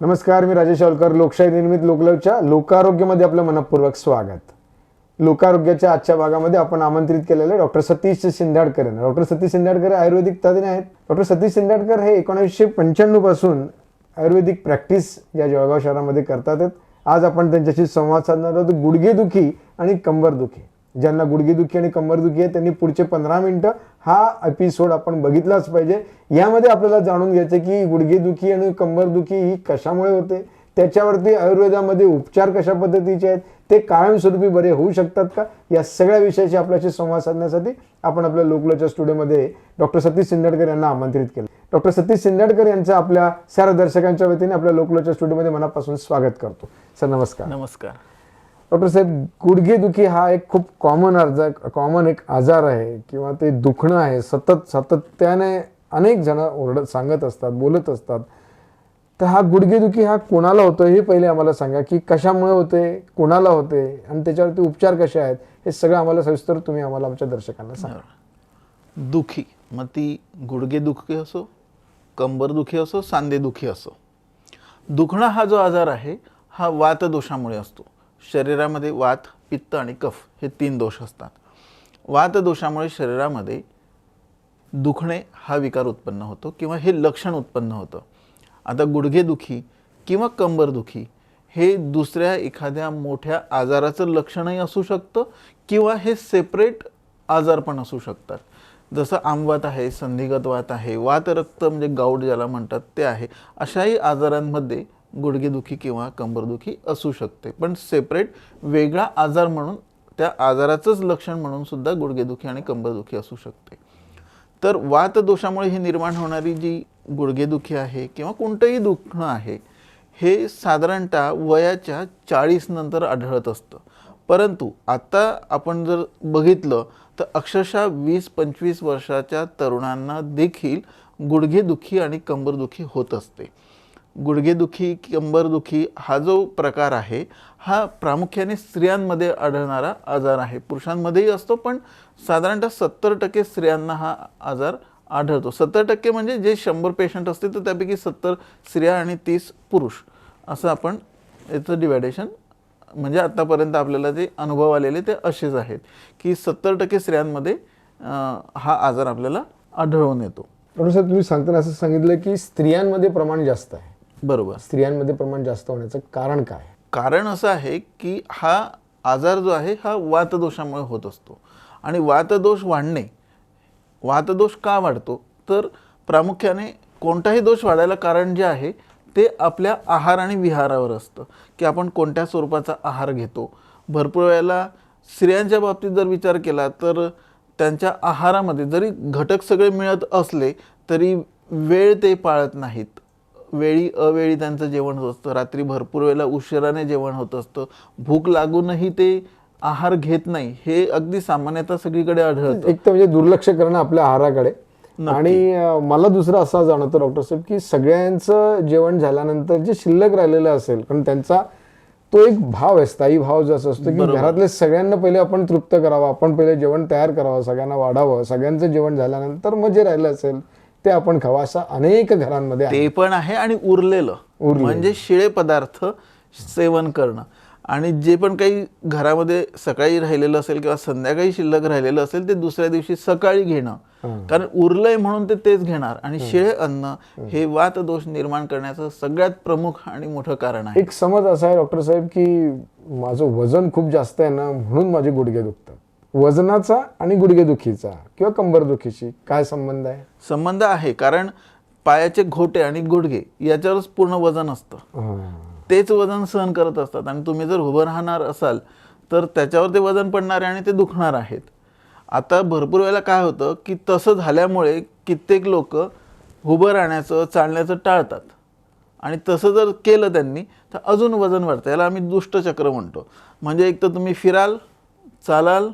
नमस्कार मी राजेश शावलकर लोकशाही निर्मित लोकलवच्या लोकारोग्यमध्ये आपलं मनपूर्वक स्वागत. लोकारोग्याच्या आजच्या भागामध्ये आपण आमंत्रित केलेले डॉक्टर सतीश शिंदाडकर. यांना डॉक्टर सतीश शिंदाडकर आयुर्वेदिक तज्ज्ञ आहेत. डॉक्टर सतीश शिंदाडकर हे एकोणीसशे पंच्याण्णवपासून आयुर्वेदिक प्रॅक्टिस या जळगाव शहरामध्ये करतात. आहेत. आज आपण त्यांच्याशी संवाद साधणार आहोत. गुडघेदुखी आणि कंबरदुखी. ज्यांना गुडघेदुखी आणि कंबरदुखी आहे त्यांनी पुढचे पंधरा मिनटं हा एपिसोड आपण बघितलाच पाहिजे. यामध्ये आपल्याला जाणून घ्यायचं की गुडघेदुखी आणि कंबरदुखी ही कशामुळे होते? त्याच्यावरती आयुर्वेदामध्ये उपचार कशा पद्धतीचे आहेत? ते कायमस्वरूपी बरे होऊ शकतात का? या सगळ्या विषयाशी आपल्याशी संवाद साधण्यासाठी आपण आपल्या लोकलच्या स्टुडिओमध्ये डॉक्टर सतीश सिंदडकर यांना आमंत्रित केलं. डॉक्टर सतीश सिंदडकर यांचं आपल्या सर्व दर्शकांच्या वतीने आपल्या लोकलच्या स्टुडिओमध्ये मनापासून स्वागत करतो. सर नमस्कार. नमस्कार. डॉक्टर साहेब गुडघेदुखी हा एक खूप कॉमन अर्ज कॉमन एक आजार आहे किंवा ते दुखणं आहे. सतत सातत्याने अनेक जण ओरडत सांगत असतात बोलत असतात. तर हा गुडघेदुखी हा कोणाला होतो हे पहिले आम्हाला सांगा की कशामुळे होते कोणाला होते आणि त्याच्यावरती उपचार कसे आहेत हे सगळं आम्हाला सविस्तर तुम्ही आम्हाला आमच्या दर्शकांना सांगा. दुखी. मग ती गुडघेदुखी असो कंबर दुखी असो सांधेदुखी असो. दुखणं हा जो आजार आहे हा वातदोषामुळे असतो. शरीरामध्ये वात पित्त आणि कफ हे तीन दोष असतात. वात दोषामुळे शरीरामध्ये दुखणे हा विकार उत्पन्न होतो किंवा हे लक्षण उत्पन्न होतं. आता गुडघेदुखी किंवा कंबरदुखी हे दुसऱ्या एखाद्या मोठ्या आजाराचं लक्षणही असू शकतं किंवा हे सेपरेट आजार पण असू शकतात. जसं आमवात आहे संधिगत वात आहे वातरक्त म्हणजे गाऊट ज्याला म्हणतात ते आहे. अशाही आजारांमध्ये गुडघेदुखी किंवा कंबरदुखी असू शकते. पण सेपरेट वेगळा आजार म्हणून त्या आजाराचंच लक्षण म्हणून सुद्धा गुडघेदुखी आणि कंबरदुखी असू शकते. तर वातदोषामुळे ही निर्माण होणारी जी गुडघेदुखी आहे किंवा कोणतंही दुखणं आहे हे साधारणतः वयाच्या चाळीस नंतर आढळत असतं. परंतु आता आपण जर बघितलं तर अक्षरशः वीस पंचवीस वर्षाच्या तरुणांना देखील गुडघेदुखी आणि कंबरदुखी होत असते. गुडघेदुखी कंबरदुखी हा जो प्रकार आहे हा प्रामुख्याने स्त्रियांमध्ये आढळणारा आजार आहे. पुरुषांमध्येही असतो पण साधारणतः सत्तर टक्के स्त्रियांना हा आजार आढळतो. सत्तर टक्के म्हणजे जे शंभर पेशंट असतील तर त्यापैकी सत्तर स्त्रिया आणि तीस पुरुष. असं आपण याचं डिवायडेशन म्हणजे आत्तापर्यंत आपल्याला जे अनुभव आलेले ते असेच आहेत की सत्तर टक्के स्त्रियांमध्ये हा आजार आपल्याला आढळून येतो. डॉक्टर साहेब तुम्ही सांगताना असं सांगितलं की स्त्रियांमध्ये प्रमाण जास्त आहे. बरोबर. स्त्रियांमध्ये प्रमाण जास्त होण्याचं कारण काय? कारण असं आहे की हा आजार जो आहे हा वातदोषामुळे होत असतो. आणि वातदोष वाढणे वातदोष का वाढतो? तर प्रामुख्याने कोणताही दोष वाढायला कारण जे आहे ते आपल्या आहार आणि विहारावर असतं. की आपण कोणत्या स्वरूपाचा आहार घेतो? भरपूर वेळेला स्त्रियांच्या बाबतीत जर विचार केला तर त्यांच्या आहारामध्ये जरी घटक सगळे मिळत असले तरी वेळ ते पाळत नाहीत. वेळी अवेळी त्यांचं जेवण होत असतं. रात्री भरपूर वेळेला उशिराने जेवण होत असतं. भूक लागूनही ते आहार घेत नाही. हे अगदी सामान्यतः सगळीकडे आढळतं. एक तर म्हणजे दुर्लक्ष करणं आपल्या आहाराकडे. आणि मला दुसरं असं जाणवतं डॉक्टर साहेब की सगळ्यांचं जेवण झाल्यानंतर जे शिल्लक राहिलेलं असेल कारण त्यांचा तो एक भाव आहे स्थायी भाव जसं असतो की घरातले सगळ्यांना पहिले आपण तृप्त करावं आपण पहिले जेवण तयार करावं सगळ्यांना वाढावं सगळ्यांचं जेवण झाल्यानंतर मग जे राहिलं असेल ते आपण खावं असं अनेक घरांमध्ये ते पण आहे आणि उरलेलं. म्हणजे शिळे पदार्थ सेवन करणं. आणि जे पण काही घरामध्ये सकाळी राहिलेलं असेल किंवा संध्याकाळी शिल्लक राहिलेलं असेल ते दुसऱ्या दिवशी सकाळी घेणं. कारण उरलंय म्हणून ते तेच घेणार. आणि शिळे अन्न हे. वातदोष निर्माण करण्याचं सगळ्यात प्रमुख आणि मोठं कारण आहे. एक समज असा आहे डॉक्टर साहेब की माझं वजन खूप जास्त आहे ना म्हणून माझे गुडघे दुखतात. वजनाचा आणि गुडघेदुखीचा किंवा कंबरदुखीची काय संबंध आहे? संबंध आहे कारण पायाचे घोटे आणि गुडघे याच्यावरच पूर्ण वजन असतं. तेच वजन सहन करत असतात आणि तुम्ही जर उभं राहणार असाल तर त्याच्यावर ते वजन पडणार आहे आणि ते दुखणार आहेत. आता भरपूर वेळेला काय होतं की तसं झाल्यामुळे कित्येक लोक उभं राहण्याचं चालण्याचं टाळतात. आणि तसं जर केलं त्यांनी तर अजून वजन वाढतं. याला आम्ही दुष्टचक्र म्हणतो. म्हणजे एक तर तुम्ही फिराल चालाल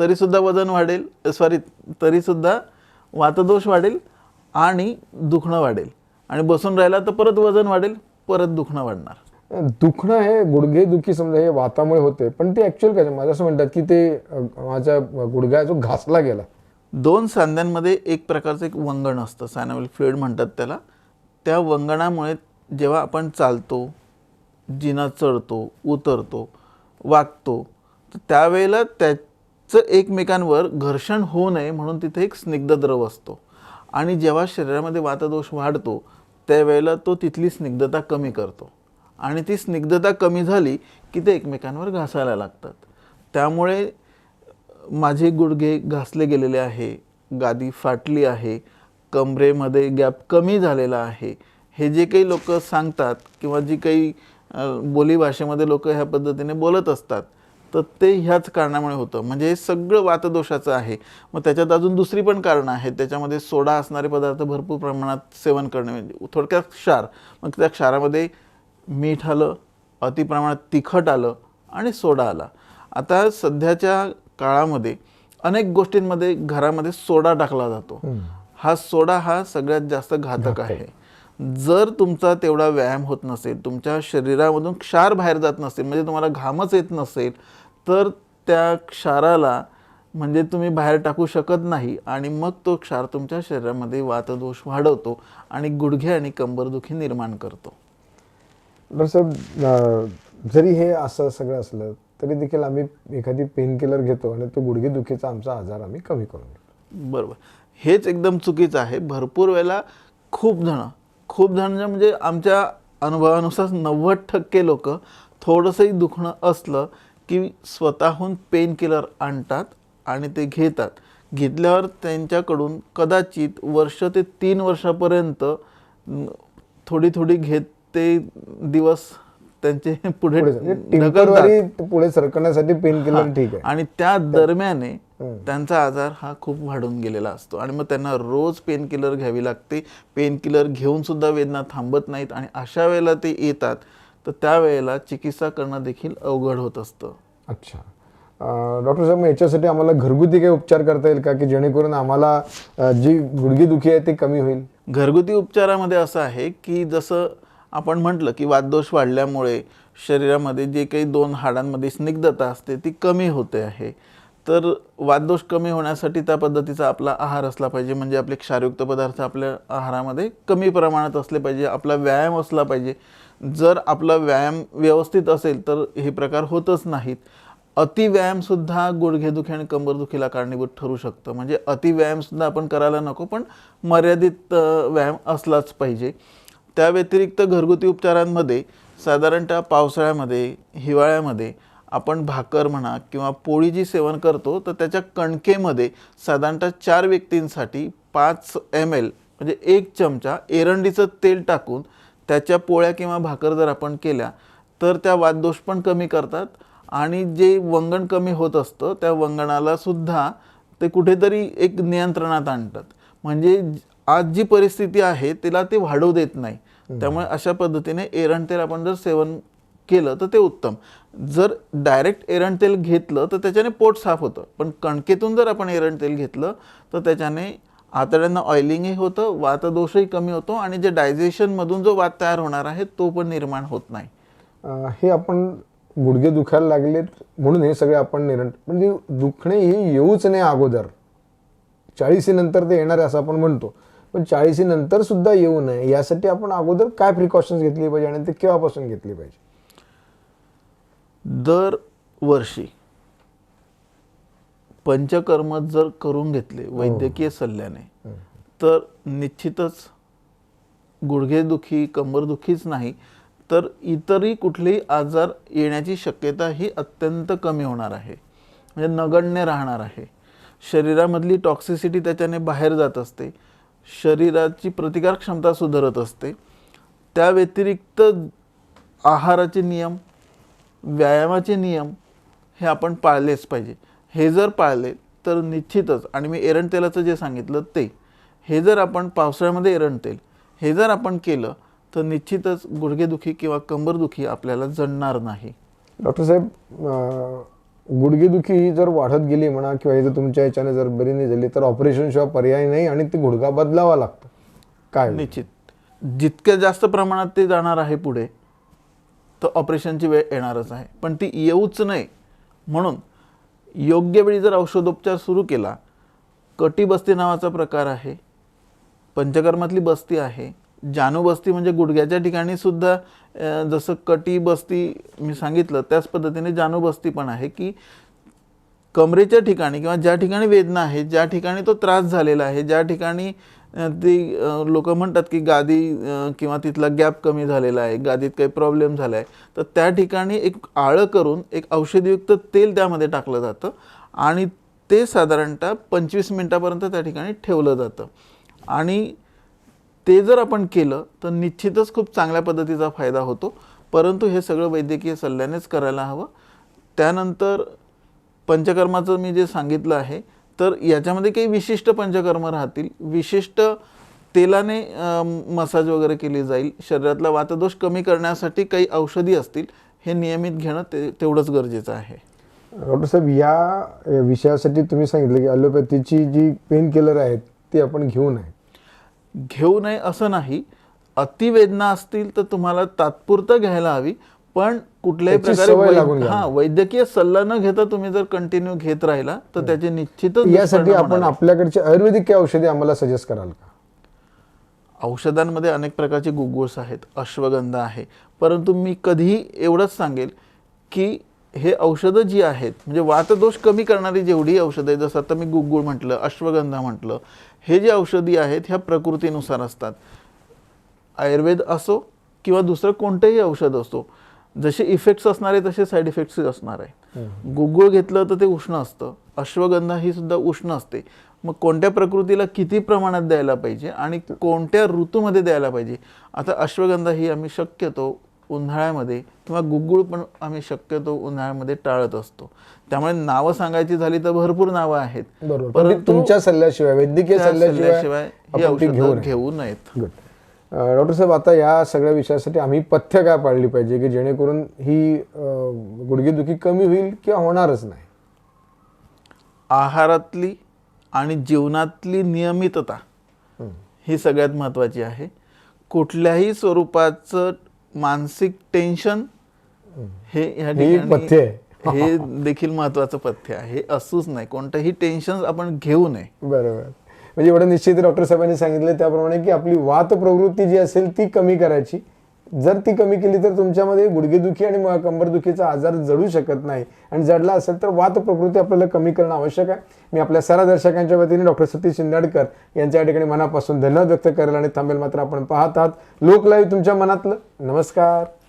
तरीसुद्धा वजन वाढेल सॉरी तरीसुद्धा वातदोष वाढेल आणि दुखणं वाढेल. आणि बसून राहिला तर परत वजन वाढेल परत दुखणं वाढणार. दुखणं हे गुडघे दुखी समजा हे वातामुळे होते पण ते ऍक्च्युअल काय? माझं असं म्हणतात की ते अं, माझा गुडघा जो घासला गेला. दोन सांध्यांमध्ये एक प्रकारचं एक वंगण असतं सॅनोवल फ्लुइड म्हणतात त्याला. त्या वंगणामुळे जेव्हा आपण चालतो जिना चढतो उतरतो वागतो तर त्यावेळेला चं एकमेकांवर घर्षण होऊ नये म्हणून तिथे एक स्निग्ध द्रव असतो. आणि जेव्हा शरीरामध्ये वातदोष वाढतो त्यावेळेला तो तिथली स्निग्धता कमी करतो. आणि ती स्निग्धता कमी झाली की ते एकमेकांवर घासायला लागतात. त्यामुळे माझे गुडघे घासले गेलेले आहे गादी फाटली आहे कमरेमध्ये गॅप कमी झालेला आहे. हे जे काही लोक सांगतात किंवा जी काही बोलीभाषेमध्ये लोक ह्या पद्धतीने बोलत असतात तर ते ह्याच कारणामुळे होतं. म्हणजे हे सगळं वातदोषाचं आहे. मग त्याच्यात अजून दुसरी पण कारणं आहेत. त्याच्यामध्ये सोडा असणारे पदार्थ भरपूर प्रमाणात सेवन करणे म्हणजे थोडक्यात क्षार. मग त्या क्षारामध्ये मीठ आलं अतिप्रमाणात तिखट आलं आणि सोडा आला. आता सध्याच्या काळामध्ये अनेक गोष्टींमध्ये घरामध्ये सोडा टाकला जातो. हा सोडा हा सगळ्यात जास्त घातक आहे. जर तुमचा तेवढा व्यायाम होत नसेल तुमच्या शरीरामधून क्षार बाहेर जात नसेल म्हणजे तुम्हाला घामच येत नसेल तर त्या क्षाराला म्हणजे तुम्ही बाहेर टाकू शकत नाही आणि मग तो क्षार तुमच्या शरीरामध्ये वातदोष वाढवतो आणि गुडघे आणि कंबरदुखी निर्माण करतो. डॉक्टर साहेब जरी हे असं सगळं असलं तरी देखील आम्ही एखादी पेन किलर घेतो आणि तो गुडघेदुखीचा आमचा आजार आम्ही कमी करून घेतो बरोबर. हेच एकदम चुकीचं आहे. भरपूर वेळेला खूप जण खूप जण म्हणजे आमच्या अनुभवानुसार नव्वद टक्के लोक थोडंसंही दुखणं असलं की स्वतःहून पेन किलर आणतात आणि ते घेतात. घेतल्यावर त्यांच्याकडून कदाचित वर्ष ते तीन वर्षापर्यंत थोडी थोडी घेत ते दिवस त्यांचे पुढे पुढे पुढे सरकण्यासाठी पेन किलर ठीक आहे. आणि त्या दरम्याने. त्यांचा आजार हा खूप वाढून गेलेला असतो. आणि मग त्यांना रोज पेन किलर घ्यावी लागते. पेन किलर घेऊन सुद्धा वेदना थांबत नाहीत आणि अशा वेळेला ते येतात. तर त्यावेळेला चिकित्सा करणं देखील अवघड होत असतं. अच्छा. डॉक्टर साहेब मग याच्यासाठी आम्हाला घरगुती काही उपचार करता येईल का? की जेणेकरून आम्हाला जी गुडघेदुखी आहे ती कमी होईल? घरगुती उपचारामध्ये असं आहे की जसं आपण म्हटलं की वातदोष वाढल्यामुळे शरीरामध्ये जे काही दोन हाडांमध्ये स्निग्धता असते ती कमी होते आहे. तर वाददोष कमी होण्यासाठी त्या पद्धतीचा आपला आहार असला पाहिजे. म्हणजे आपले क्षारयुक्त पदार्थ आपल्या आहारामध्ये कमी प्रमाणात असले पाहिजे. आपला व्यायाम असला पाहिजे. जर आपला व्यायाम व्यवस्थित असेल तर हे प्रकार होतच नाहीत. अतिव्यायामसुद्धा गुडघेदुखी आणि कंबरदुखीला कारणीभूत ठरू शकतं. म्हणजे अतिव्यायामसुद्धा आपण करायला नको पण मर्यादित व्यायाम असलाच पाहिजे. त्या व्यतिरिक्त घरगुती उपचारांमध्ये साधारणतः पावसाळ्यामध्ये हिवाळ्यामध्ये आपण भाकर म्हणा किंवा पोळी जी सेवन करतो तर त्याच्या कणकेमध्ये साधारणतः चार व्यक्तींसाठी पाच एम एल म्हणजे एक चमचा एरंडीचं तेल टाकून त्याच्या पोळ्या किंवा भाकर जर आपण केल्या तर त्या वातदोष पण कमी करतात. आणि जे वंगण कमी होत असतं त्या वंगणाला सुद्धा ते कुठेतरी एक नियंत्रणात आणतात. म्हणजे आज जी परिस्थिती आहे तिला ते वाढवू देत नाही. त्यामुळे अशा पद्धतीने एरण तेल आपण जर सेवन केलं तर ते उत्तम. जर डायरेक्ट एरण तेल घेतलं तर त्याच्याने पोट साफ होतं. पण कणकेतून जर आपण एरण तेल घेतलं तर त्याच्याने आतड्यांना ऑइलिंगही होतं वातदोषही कमी होतो आणि जे डायजेशनमधून जो वात तयार होणार आहे तो पण निर्माण होत नाही. हे आपण गुडघे दुखायला लागलेत म्हणून हे सगळे आपण निरण म्हणजे दुखणे हे येऊच नाही अगोदर. चाळीसी नंतर ते येणार आहे असं आपण म्हणतो. पण चाळीसी नंतर सुद्धा येऊ नये. यासाठी आपण अगोदर काय प्रिकॉशन्स घेतली पाहिजे आणि ते केव्हापासून घेतली पाहिजे? दर वर्षी पंचकर्म जर करून घेतले वैद्यकीय सल्ल्याने तर निश्चितच गुडघेदुखी कंबरदुखीच नाही तर इतरही कुठलेही आजार येण्याची शक्यता ही अत्यंत कमी होणार आहे. म्हणजे नगण्य राहणार आहे. शरीरामधली टॉक्सिसिटी त्याच्याने बाहेर जात असते. शरीराची प्रतिकार क्षमता सुधारत असते. त्या व्यतिरिक्त आहाराचे नियम व्यायामाचे नियम हे आपण पाळलेच पाहिजे. हे जर पाळले तर निश्चितच आणि मी एरण तेलाचं जे सांगितलं ते हे जर आपण पावसाळ्यामध्ये एरण तेल हे जर आपण केलं तर निश्चितच गुडघेदुखी किंवा कंबरदुखी आपल्याला जडणार नाही. डॉक्टर साहेब गुडघेदुखी ही जर वाढत गेली म्हणा किंवा हे जर तुमच्या याच्याने जर बरी नाही झाली तर ऑपरेशन शिवाय पर्याय नाही आणि ती गुडघा बदलावा लागतो. काय? निश्चित. जितक्या जास्त प्रमाणात ते जाणार आहे पुढे तर ऑपरेशनची वेळ येणारच आहे. पण ती येऊच नये म्हणून योग्य वेळी जर औषधोपचार सुरू केला कटिबस्ती नावाचा प्रकार आहे पंचकर्मातली बस्ती आहे जानू बस्ती म्हणजे गुडघ्याच्या ठिकाणी सुद्धा जसं कटी बस्ती मी सांगितलं त्याच पद्धतीने जानू बस्ती पण आहे की कमरेच्या ठिकाणी किंवा ज्या ठिकाणी वेदना आहे ज्या ठिकाणी तो त्रास झालेला आहे ज्या ठिकाणी ती लोक म्हणतात की गादी किंवा तिथला गॅप कमी झालेला आहे गादीत काही प्रॉब्लेम झाला आहे. तर त्या ठिकाणी एक आळं करून एक औषधयुक्त तेल त्यामध्ये टाकलं जातं आणि ते साधारणतः पंचवीस मिनटापर्यंत त्या ठिकाणी ठेवलं जातं. आणि ते जर आपण केलं तर निश्चितच खूप चांगल्या पद्धतीचा फायदा होतो. परंतु हे सगळं वैद्यकीय सल्ल्यानेच करायला हवं. त्यानंतर पंचकर्माचं मी जे सांगितलं आहे तर याच्यामध्ये काही विशिष्ट पंचकर्म राहतील. विशिष्ट तेलाने मसाज वगैरे केली जाईल. शरीरातला वातदोष कमी करण्यासाठी काही औषधी असतील. हे नियमित घेणं ते तेवढंच गरजेचं आहे. डॉक्टर साहेब या विषयासाठी तुम्ही सांगितलं की ॲलोपॅथीची जी पेन किलर आहेत ती आपण घेऊ नये. घेऊ नये असं नाही. अतिवेदना असतील तर तुम्हाला तात्पुरतं घ्यायला हवी. पण कुठल्याही प्रकारे. हा वैद्यकीय सल्ला न घेता तुम्ही जर कंटिन्यू घेत राहिला तर त्याचे निश्चितच यासाठी दुष्परिणाम आपण होणार. आपल्याकडचे आयुर्वेदिक काही औषधे आम्हाला सजेस्ट कराल का औषधांमध्ये अनेक प्रकारचे गुगुळस आहेत अश्वगंधा आहे परंतु मी कधीही एवढंच सांगेल की हे औषधं जी आहेत म्हणजे वातदोष कमी करणारी जेवढी औषधं आहेत जसं आता मी गुगुळ म्हटलं अश्वगंधा म्हटलं हे जे औषधी आहेत ह्या प्रकृतीनुसार असतात आयुर्वेद असो किंवा दुसरं कोणतंही औषध असो जसे इफेक्ट्स असणार आहे तसे साईड इफेक्ट्स असणार आहे. गुगुळ घेतलं तर ते उष्ण असतं. अश्वगंधा ही सुद्धा उष्ण असते. मग कोणत्या प्रकृतीला किती प्रमाणात द्यायला पाहिजे आणि कोणत्या ऋतूमध्ये द्यायला पाहिजे? आता अश्वगंधा ही आम्ही शक्यतो उन्हाळ्यामध्ये किंवा गुगुळ पण आम्ही शक्यतो उन्हाळ्यामध्ये टाळत असतो. त्यामुळे नावं सांगायची झाली तर भरपूर नावं आहेत. बरोबर. पण ती तुमच्या सल्ल्याशिवाय वैद्यकीय सल्ल्याशिवाय ही औषधं घेऊ नयेत. डॉक्टर साहेब आता या सगळ्या विषयासाठी आम्ही पथ्य काय पाळली पाहिजे की जेणेकरून ही गुडघेदुखी कमी होईल किंवा होणारच नाही? आहारातली आणि जीवनातली नियमितता ही. सगळ्यात महत्त्वाची आहे. कुठल्याही स्वरूपाचं मानसिक टेन्शन हे. ह्या पथ्य आहे. ठिकाणी हे देखील महत्वाचं पथ्य आहे. हे असूच नाही. कोणतंही टेन्शन आपण घेऊ नये. बरोबर. म्हणजे एवढं निश्चित डॉक्टर साहेबांनी सांगितलं त्याप्रमाणे की आपली वात प्रवृत्ती जी असेल ती कमी करायची. जर ती कमी केली तर तुमच्यामध्ये गुडघेदुखी आणि म- कंबरदुखीचा आजार जडू शकत नाही. आणि जडला असेल तर वात प्रकृती आपल्याला कमी करणं आवश्यक आहे. मी आपल्या सर्व दर्शकांच्या वतीने डॉक्टर सतीश शिंदाडकर यांच्या या ठिकाणी मनापासून धन्यवाद व्यक्त करेल आणि थांबेल मात्र आपण पाहत आहात. लोक लाईव्ह तुमच्या मनातलं. नमस्कार.